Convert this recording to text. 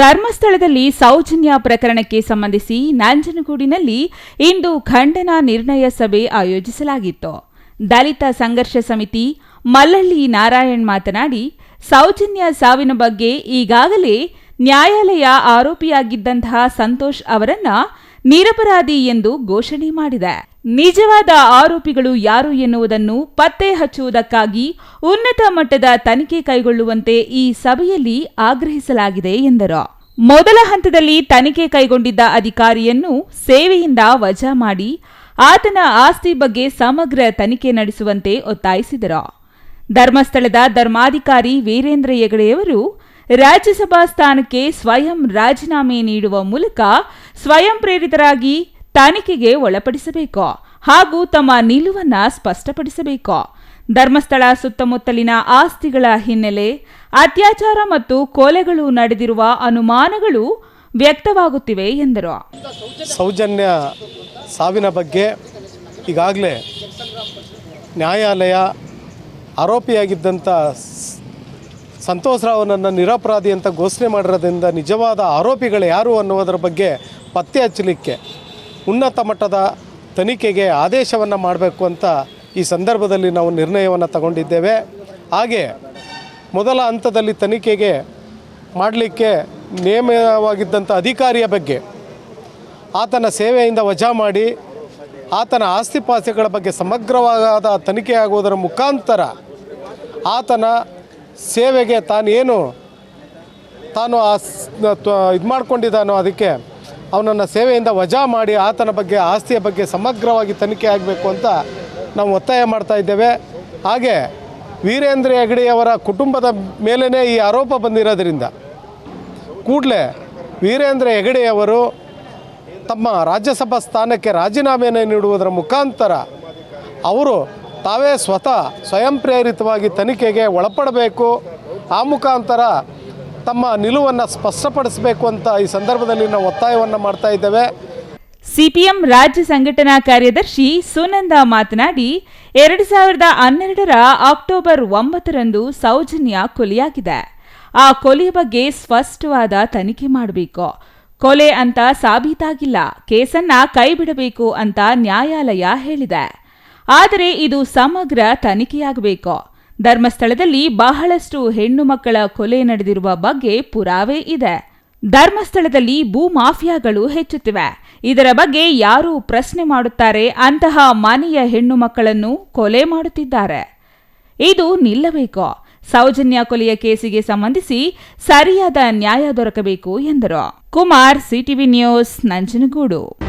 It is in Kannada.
ಧರ್ಮಸ್ಥಳದಲ್ಲಿ ಸೌಜನ್ಯ ಪ್ರಕರಣಕ್ಕೆ ಸಂಬಂಧಿಸಿ ನಂಜನಗೂಡಿನಲ್ಲಿ ಇಂದು ಖಂಡನ ನಿರ್ಣಯ ಸಭೆ ಆಯೋಜಿಸಲಾಗಿತ್ತು. ದಲಿತ ಸಂಘರ್ಷ ಸಮಿತಿ ಮಲ್ಲಳ್ಳಿ ನಾರಾಯಣ್ ಮಾತನಾಡಿ, ಸೌಜನ್ಯ ಸಾವಿನ ಬಗ್ಗೆ ಈಗಾಗಲೇ ನ್ಯಾಯಾಲಯ ಆರೋಪಿಯಾಗಿದ್ದಂತಹ ಸಂತೋಷ್ ಅವರನ್ನ ನಿರಪರಾಧಿ ಎಂದು ಘೋಷಣೆ ಮಾಡಿದೆ. ನಿಜವಾದ ಆರೋಪಿಗಳು ಯಾರು ಎನ್ನುವುದನ್ನು ಪತ್ತೆ ಹಚ್ಚುವುದಕ್ಕಾಗಿ ಉನ್ನತ ಮಟ್ಟದ ತನಿಖೆ ಕೈಗೊಳ್ಳುವಂತೆ ಈ ಸಭೆಯಲ್ಲಿ ಆಗ್ರಹಿಸಲಾಗಿದೆ ಎಂದರು. ಮೊದಲ ಹಂತದಲ್ಲಿ ತನಿಖೆ ಕೈಗೊಂಡಿದ್ದ ಅಧಿಕಾರಿಯನ್ನು ಸೇವೆಯಿಂದ ವಜಾ ಮಾಡಿ ಆತನ ಆಸ್ತಿ ಬಗ್ಗೆ ಸಮಗ್ರ ತನಿಖೆ ನಡೆಸುವಂತೆ ಒತ್ತಾಯಿಸಿದರು. ಧರ್ಮಸ್ಥಳದ ಧರ್ಮಾಧಿಕಾರಿ ವೀರೇಂದ್ರ ಹೆಗಡೆಯವರು ರಾಜ್ಯಸಭಾ ಸ್ಥಾನಕ್ಕೆ ಸ್ವಯಂ ರಾಜೀನಾಮೆ ನೀಡುವ ಮೂಲಕ ಸ್ವಯಂ ಪ್ರೇರಿತರಾಗಿ ತನಿಖೆಗೆ ಒಳಪಡಿಸಬೇಕು ಹಾಗೂ ತಮ್ಮ ನಿಲುವನ್ನು ಸ್ಪಷ್ಟಪಡಿಸಬೇಕು. ಧರ್ಮಸ್ಥಳ ಸುತ್ತಮುತ್ತಲಿನ ಆಸ್ತಿಗಳ ಹಿನ್ನೆಲೆ ಅತ್ಯಾಚಾರ ಮತ್ತು ಕೊಲೆಗಳು ನಡೆದಿರುವ ಅನುಮಾನಗಳು ವ್ಯಕ್ತವಾಗುತ್ತಿವೆ ಎಂದರು. ಸೌಜನ್ಯ ಸಾವಿನ ಬಗ್ಗೆ ಈಗಾಗಲೇ ನ್ಯಾಯಾಲಯ ಆರೋಪಿಯಾಗಿದ್ದಂಥ ಸಂತೋಷ ರಾವ್ನನ್ನು ನಿರಪರಾಧಿ ಅಂತ ಘೋಷಣೆ ಮಾಡಿರೋದ್ರಿಂದ ನಿಜವಾದ ಆರೋಪಿಗಳು ಯಾರು ಅನ್ನುವುದರ ಬಗ್ಗೆ ಪತ್ತೆ ಹಚ್ಚಲಿಕ್ಕೆ ಉನ್ನತ ಮಟ್ಟದ ತನಿಖೆಗೆ ಆದೇಶವನ್ನು ಮಾಡಬೇಕು ಅಂತ ಈ ಸಂದರ್ಭದಲ್ಲಿ ನಾವು ನಿರ್ಣಯವನ್ನು ತಗೊಂಡಿದ್ದೇವೆ. ಹಾಗೆ ಮೊದಲ ಹಂತದಲ್ಲಿ ತನಿಖೆಗೆ ಮಾಡಲಿಕ್ಕೆ ನೇಮವಾಗಿದ್ದಂಥ ಅಧಿಕಾರಿಯ ಬಗ್ಗೆ, ಆತನ ಸೇವೆಯಿಂದ ವಜಾ ಮಾಡಿ, ಆತನ ಆಸ್ತಿಪಾಸ್ತಿಗಳ ಬಗ್ಗೆ ಸಮಗ್ರವಾದ ತನಿಖೆ ಆಗುವುದರ ಮುಖಾಂತರ ಆತನ ಸೇವೆಗೆ ತಾನೇನು ತಾನು ಆ ಇದು ಮಾಡ್ಕೊಂಡಿದ್ದಾನೋ ಅದಕ್ಕೆ ಅವನನ್ನು ಸೇವೆಯಿಂದ ವಜಾ ಮಾಡಿ ಆತನ ಬಗ್ಗೆ, ಆಸ್ತಿಯ ಬಗ್ಗೆ ಸಮಗ್ರವಾಗಿ ತನಿಖೆ ಆಗಬೇಕು ಅಂತ ನಾವು ಒತ್ತಾಯ ಮಾಡ್ತಾ ಇದ್ದೇವೆ. ಹಾಗೆ ವೀರೇಂದ್ರ ಹೆಗಡೆಯವರ ಕುಟುಂಬದ ಮೇಲೇ ಈ ಆರೋಪ ಬಂದಿರೋದ್ರಿಂದ ಕೂಡಲೇ ವೀರೇಂದ್ರ ಹೆಗಡೆಯವರು ತಮ್ಮ ರಾಜ್ಯಸಭಾ ಸ್ಥಾನಕ್ಕೆ ರಾಜೀನಾಮೆಯನ್ನು ನೀಡುವುದರ ಮುಖಾಂತರ ಅವರು ತಾವೇ ಸ್ವತಃ ಸ್ವಯಂ ಪ್ರೇರಿತವಾಗಿ ತನಿಖೆಗೆ ಒಳಪಡಬೇಕು. ಆ ಮುಖಾಂತರ ತಮ್ಮ ನಿಲುವನ್ನು ಸ್ಪಷ್ಟಪಡಿಸಬೇಕು ಅಂತ ಈ ಸಂದರ್ಭದಲ್ಲಿ ನಾವು ಒತ್ತಾಯವನ್ನು ಮಾಡ್ತಾ ಇದ್ದೇವೆ. ಸಿಪಿಎಂ ರಾಜ್ಯ ಸಂಘಟನಾ ಕಾರ್ಯದರ್ಶಿ ಸುನಂದ ಮಾತನಾಡಿ, ಎರಡು ಸಾವಿರದ ಹನ್ನೆರಡರ ಅಕ್ಟೋಬರ್ ಒಂಬತ್ತರಂದು ಸೌಜನ್ಯ ಕೊಲೆಯಾಗಿದೆ. ಆ ಕೊಲೆ ಬಗ್ಗೆ ಸ್ಪಷ್ಟವಾದ ತನಿಖೆ ಮಾಡಬೇಕು. ಕೊಲೆ ಅಂತ ಸಾಬೀತಾಗಿಲ್ಲ, ಕೇಸನ್ನ ಕೈಬಿಡಬೇಕು ಅಂತ ನ್ಯಾಯಾಲಯ ಹೇಳಿದೆ. ಆದರೆ ಇದು ಸಮಗ್ರ ತನಿಖೆಯಾಗಬೇಕು. ಧರ್ಮಸ್ಥಳದಲ್ಲಿ ಬಹಳಷ್ಟು ಹೆಣ್ಣು ಮಕ್ಕಳ ಕೊಲೆ ನಡೆದಿರುವ ಬಗ್ಗೆ ಪುರಾವೆ ಇದೆ. ಧರ್ಮಸ್ಥಳದಲ್ಲಿ ಭೂ ಮಾಫಿಯಾಗಳು ಹೆಚ್ಚುತ್ತಿವೆ. ಇದರ ಬಗ್ಗೆ ಯಾರು ಪ್ರಶ್ನೆ ಮಾಡುತ್ತಾರೆ ಅಂತಹ ಮನೆಯ ಹೆಣ್ಣು ಮಕ್ಕಳನ್ನು ಕೊಲೆ ಮಾಡುತ್ತಿದ್ದಾರೆ. ಇದು ನಿಲ್ಲಬೇಕು. ಸೌಜನ್ಯ ಕೊಲೆಯ ಕೇಸಿಗೆ ಸಂಬಂಧಿಸಿ ಸರಿಯಾದ ನ್ಯಾಯ ದೊರಕಬೇಕು ಎಂದರು. Kumar, CTV news, Nanjangud.